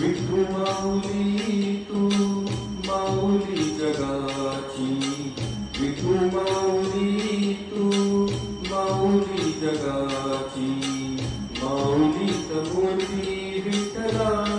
विठू माऊली तू माऊली जगाची. विठू माऊली तू माऊली जगाची. माऊली तर विठला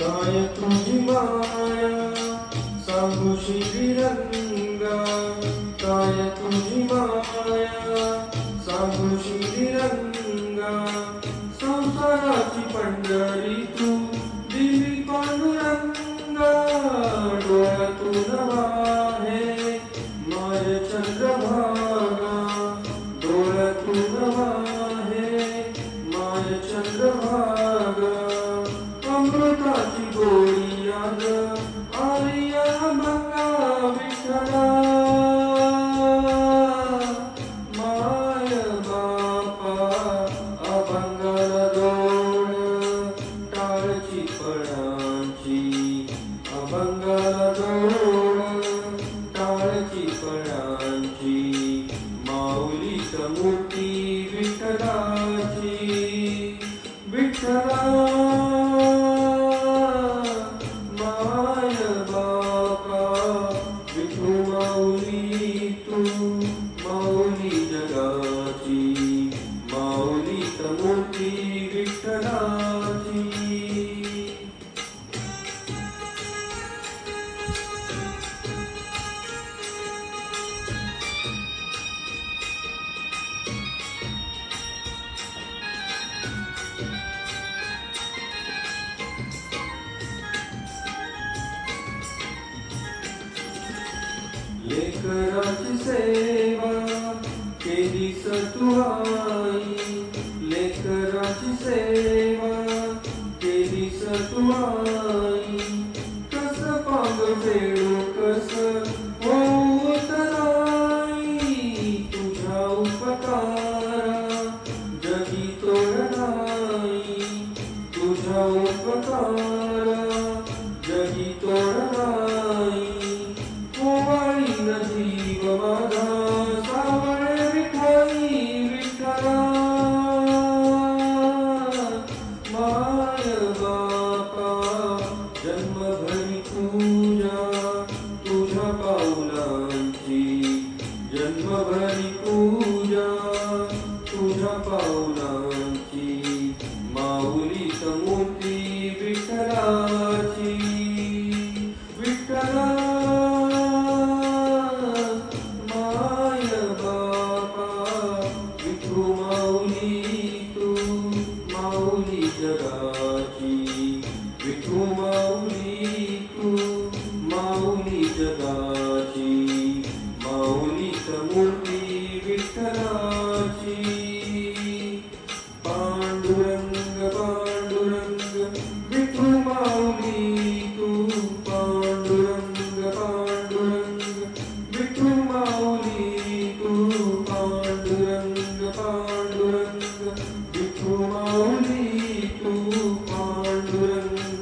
काय तुझी माया सांगूशी विरंगा काय तुझी माया सांगूशी विरंगा संसाराची पंढरी तू दिली पांडुरंगा डोळ्यातून वाहे माय चंद्रभागा डोळ्यातून वाहे chamam लेकराची सेवा केली सतुआई। लेकराची सेवा सतुआई। कस पांग फेडू कस होऊ तराई। तुझ्या उपकारा जगी तोडणाई तुझ्या उपकारा जगी तोडणाई